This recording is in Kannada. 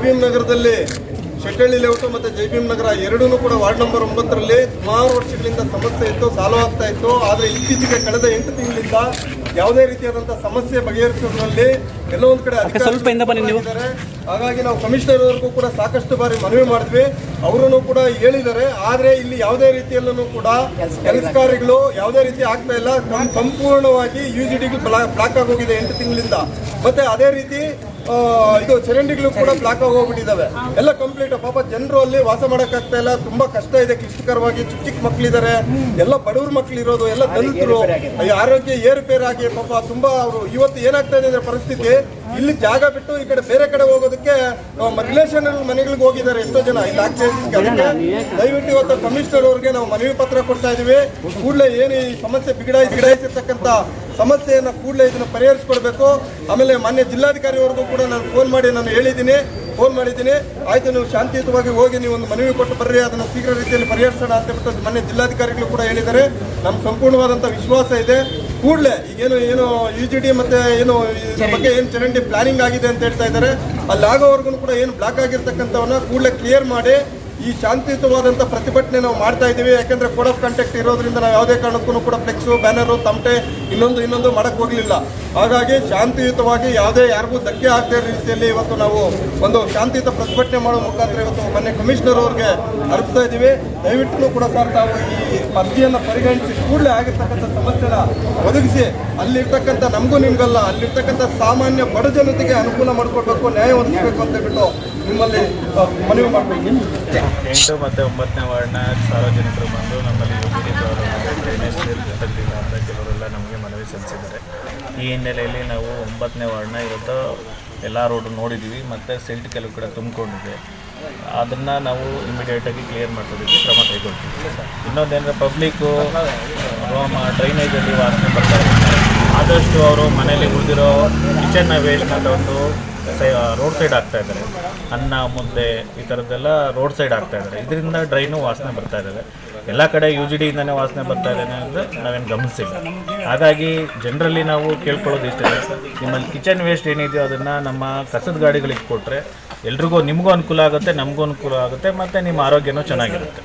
ಜೈಭೀಮ್ ನಗರದಲ್ಲಿ ಶೆಟ್ಟಳ್ಳಿ ಲೇಔಟ್ ಮತ್ತು ಜೈಭೀಮ್ ನಗರ ಎರಡೂ ಕೂಡ ವಾರ್ಡ್ ನಂಬರ್ ಒಂಬತ್ತರಲ್ಲಿ ಸುಮಾರು ವರ್ಷಗಳಿಂದ ಸಮಸ್ಯೆ ಇತ್ತು ಸಾಲು ಆಗ್ತಾ ಇತ್ತು. ಆದರೆ ಇತ್ತೀಚೆಗೆ ಕಳೆದ ಎಂಟು ತಿಂಗಳಿಂದ ಯಾವುದೇ ರೀತಿಯಾದಂಥ ಸಮಸ್ಯೆ ಬಗೆಹರಿಸೋದ್ರಲ್ಲಿ ಎಲ್ಲೋ ಒಂದು ಕಡೆ ನೀವು. ಹಾಗಾಗಿ ನಾವು ಕಮಿಷನರ್ ಅವ್ರಿಗೂ ಕೂಡ ಸಾಕಷ್ಟು ಬಾರಿ ಮನವಿ ಮಾಡಿದ್ವಿ. ಅವರೂ ಕೂಡ ಹೇಳಿದ್ದಾರೆ. ಆದರೆ ಇಲ್ಲಿ ಯಾವುದೇ ರೀತಿಯಲ್ಲೂ ಕೂಡ ಕೆಲಸ ಕಾರ್ಯಗಳು ಯಾವುದೇ ರೀತಿ ಆಗ್ತಾ ಇಲ್ಲ. ಸಂಪೂರ್ಣವಾಗಿ ಯು ಜಿ ಡಿಗಳು ಬ್ಲಾಕ್ ಆಗೋಗಿದೆ ಎಂಟು ತಿಂಗಳಿಂದ. ಮತ್ತೆ ಅದೇ ರೀತಿ ಇದು ಚರಂಡಿಗಳು ಕೂಡ ಬ್ಲಾಕ್ ಆಗಿ ಹೋಗ್ಬಿಟ್ಟಿದ್ದಾವೆ ಎಲ್ಲ ಕಂಪ್ಲೀಟ್ ಪಾಪ ಜನರು ಅಲ್ಲಿ ವಾಸ ಮಾಡೋಕ್ಕಾಗ್ತಾ ಇಲ್ಲ. ತುಂಬಾ ಕಷ್ಟ ಇದೆ. ಕ್ಲಿಷ್ಟಕರವಾಗಿ ಚಿಕ್ಕ ಚಿಕ್ಕ ಮಕ್ಕಳಿದ್ದಾರೆ ಎಲ್ಲ ಬಡವ್ರ ಮಕ್ಳು ಇರೋದು ಎಲ್ಲ ದಲಿತರು. ಈ ಆರೋಗ್ಯ ಏರುಪೇರಾಗಿ ಪಾಪ ತುಂಬಾ ಅವರು ಇವತ್ತು ಏನಾಗ್ತಾ ಇದೆ ಅಂದ್ರೆ ಪರಿಸ್ಥಿತಿ. ಇಲ್ಲಿ ಜಾಗ ಬಿಟ್ಟು ಈ ಕಡೆ ಬೇರೆ ಕಡೆ ಹೋಗೋದಕ್ಕೆ ರಿಲೇಷನ್ ಮನೆಗಳಿಗೆ ಹೋಗಿದ್ದಾರೆ ಎಷ್ಟೋ ಜನ. ಇಲ್ಲಿ ದಯವಿಟ್ಟು ಇವತ್ತು ಕಮಿಷನರ್ ಅವ್ರಿಗೆ ನಾವು ಮನವಿ ಪತ್ರ ಕೊಡ್ತಾ ಇದೀವಿ. ಕೂಡಲೇ ಏನು ಈ ಸಮಸ್ಯೆ ಬಿಗಡಾಯಿಸಿ ಬಿಗಡಾಯಿಸಿರ್ತಕ್ಕಂಥ ಸಮಸ್ಯೆಯನ್ನು ಕೂಡಲೇ ಇದನ್ನು ಪರಿಹರಿಸ್ಕೊಡ್ಬೇಕು. ಆಮೇಲೆ ಮಾನ್ಯ ಜಿಲ್ಲಾಧಿಕಾರಿವರೆಗೂ ಕೂಡ ನಾನು ಫೋನ್ ಮಾಡಿ ನಾನು ಹೇಳಿದ್ದೀನಿ. ಫೋನ್ ಮಾಡಿದ್ದೀನಿ. ಆಯಿತು ನೀವು ಶಾಂತಿಯುತವಾಗಿ ಹೋಗಿ ನೀವು ಒಂದು ಮನವಿ ಕೊಟ್ಟು ಬರ್ರಿ ಅದನ್ನು ಶೀಘ್ರ ರೀತಿಯಲ್ಲಿ ಪರಿಹರಿಸೋಣ ಅಂತ ಬಿಟ್ಟು ಮಾನ್ಯ ಜಿಲ್ಲಾಧಿಕಾರಿಗಳು ಕೂಡ ಹೇಳಿದ್ದಾರೆ. ನಮ್ಮ ಸಂಪೂರ್ಣವಾದಂಥ ವಿಶ್ವಾಸ ಇದೆ. ಕೂಡಲೇ ಈಗೇನು ಏನು ಯು ಜಿ ಡಿ ಮತ್ತು ಏನು ಇದ್ರ ಬಗ್ಗೆ ಏನು ಚರಂಡಿ ಪ್ಲಾನಿಂಗ್ ಆಗಿದೆ ಅಂತ ಹೇಳ್ತಾ ಇದ್ದಾರೆ. ಅಲ್ಲಿ ಆಗೋವರೆಗೂ ಕೂಡ ಏನು ಬ್ಲಾಕ್ ಆಗಿರ್ತಕ್ಕಂಥವನ್ನ ಕೂಡಲೇ ಕ್ಲಿಯರ್ ಮಾಡಿ ಈ ಶಾಂತಿಯುತವಾದಂಥ ಪ್ರತಿಭಟನೆ ನಾವು ಮಾಡ್ತಾ ಇದ್ದೀವಿ. ಯಾಕಂದ್ರೆ ಕೋಡ್ ಆಫ್ ಕಾಂಟ್ಯಾಕ್ಟ್ ಇರೋದ್ರಿಂದ ನಾವು ಯಾವುದೇ ಕಾರಣಕ್ಕೂ ಕೂಡ ಫ್ಲೆಕ್ಸು, ಬ್ಯಾನರು, ತಮಟೆ ಇನ್ನೊಂದು ಇನ್ನೊಂದು ಮಾಡೋಕ್ಕೆ ಹೋಗಲಿಲ್ಲ. ಹಾಗಾಗಿ ಶಾಂತಿಯುತವಾಗಿ ಯಾವುದೇ ಯಾರಿಗೂ ಧಕ್ಕೆ ಆಗದೇ ರೀತಿಯಲ್ಲಿ ಇವತ್ತು ನಾವು ಒಂದು ಶಾಂತಿಯುತ ಪ್ರತಿಭಟನೆ ಮಾಡೋ ಮುಖಾಂತರ ಇವತ್ತು ಮೊನ್ನೆ ಕಮಿಷನರ್ ಅವ್ರಿಗೆ ಅರ್ಪಿಸ್ತಾ ಇದ್ದೀವಿ. ದಯವಿಟ್ಟು ಕೂಡ ಸರ್, ತಾವು ಈ ಅರ್ಜಿಯನ್ನು ಪರಿಗಣಿಸಿ ಕೂಡಲೇ ಆಗಿರ್ತಕ್ಕಂಥ ಸಮಸ್ಯೆನ ಒದಗಿಸಿ, ಅಲ್ಲಿರ್ತಕ್ಕಂಥ ನಮಗೂ ನಿಮಗಲ್ಲ, ಅಲ್ಲಿರ್ತಕ್ಕಂಥ ಸಾಮಾನ್ಯ ಬಡ ಜನತೆಗೆ ಅನುಕೂಲ ಮಾಡಿಕೊಡ್ಬೇಕು ನ್ಯಾಯ ಒದಗಿಸಬೇಕು ಅಂತ ಹೇಳ್ಬಿಟ್ಟು ನಿಮ್ಮಲ್ಲಿ ಮನವಿ ಮಾಡಬೇಕು ಎಂಟು ಮತ್ತು ಒಂಬತ್ತನೇ ವಾರ್ಡ್ನ ಸಾರ್ವಜನಿಕರು ಬಂದು ನಮ್ಮಲ್ಲಿ ಕೆಲವರೆಲ್ಲ ನಮಗೆ ಮನವಿ ಸಲ್ಲಿಸಿದ್ದಾರೆ. ಈ ಹಿನ್ನೆಲೆಯಲ್ಲಿ ನಾವು ಒಂಬತ್ತನೇ ವಾರ್ಡ್ನ ಇವತ್ತು ಎಲ್ಲ ರೋಡು ನೋಡಿದ್ದೀವಿ ಮತ್ತು ಸಿಲ್ಟ್ ಕೆಲವು ಕಡೆ ತುಂಬಿಕೊಂಡಿದೆ. ಅದನ್ನು ನಾವು ಇಮಿಡಿಯೇಟಾಗಿ ಕ್ಲಿಯರ್ ಮಾಡೋದಕ್ಕೆ ಕ್ರಮ ಕೈಗೊಳ್ತೀವಿ ಇನ್ನೊಂದೇನಂದರೆ ಪಬ್ಲಿಕ್ಕು ಡ್ರೈನೇಜಲ್ಲಿ ವಾಸನೆ ಬರ್ತಾ ಇರುತ್ತೆ ಆದಷ್ಟು ಅವರು ಮನೇಲಿ ಉಳಿದಿರೋ ಕಿಚನ್ನ ವೇಸ್ಟ್ನ ತಂದು ರೋಡ್ ಸೈಡ್ ಆಗ್ತಾ ಇದ್ದಾರೆ. ಅನ್ನ, ಮುದ್ದೆ ಈ ಥರದ್ದೆಲ್ಲ ರೋಡ್ ಸೈಡ್ ಆಗ್ತಾ ಇದ್ದಾರೆ. ಇದರಿಂದ ಡ್ರೈನು ವಾಸನೆ ಬರ್ತಾ ಇದ್ದಾವೆ. ಎಲ್ಲ ಕಡೆ ಯು ಜಿ ಡಿಯಿಂದನೇ ವಾಸನೆ ಬರ್ತಾ ಇದೆ ಅಂದರೆ ನಾವೇನು ಗಮನಿಸಿಲ್ಲ. ಹಾಗಾಗಿ ಜನರಲ್ಲಿ ನಾವು ಕೇಳ್ಕೊಳ್ಳೋದು ಇಷ್ಟೇ. ನಿಮ್ಮಲ್ಲಿ ಕಿಚನ್ ವೇಸ್ಟ್ ಏನಿದೆಯೋ ಅದನ್ನು ನಮ್ಮ ಕಸದ ಗಾಡಿಗಳಿಗೆ ಕೊಟ್ಟರೆ ಎಲ್ರಿಗೂ ನಿಮಗೂ ಅನುಕೂಲ ಆಗುತ್ತೆ, ನಮಗೂ ಅನುಕೂಲ ಆಗುತ್ತೆ, ಮತ್ತು ನಿಮ್ಮ ಆರೋಗ್ಯನೂ ಚೆನ್ನಾಗಿರುತ್ತೆ.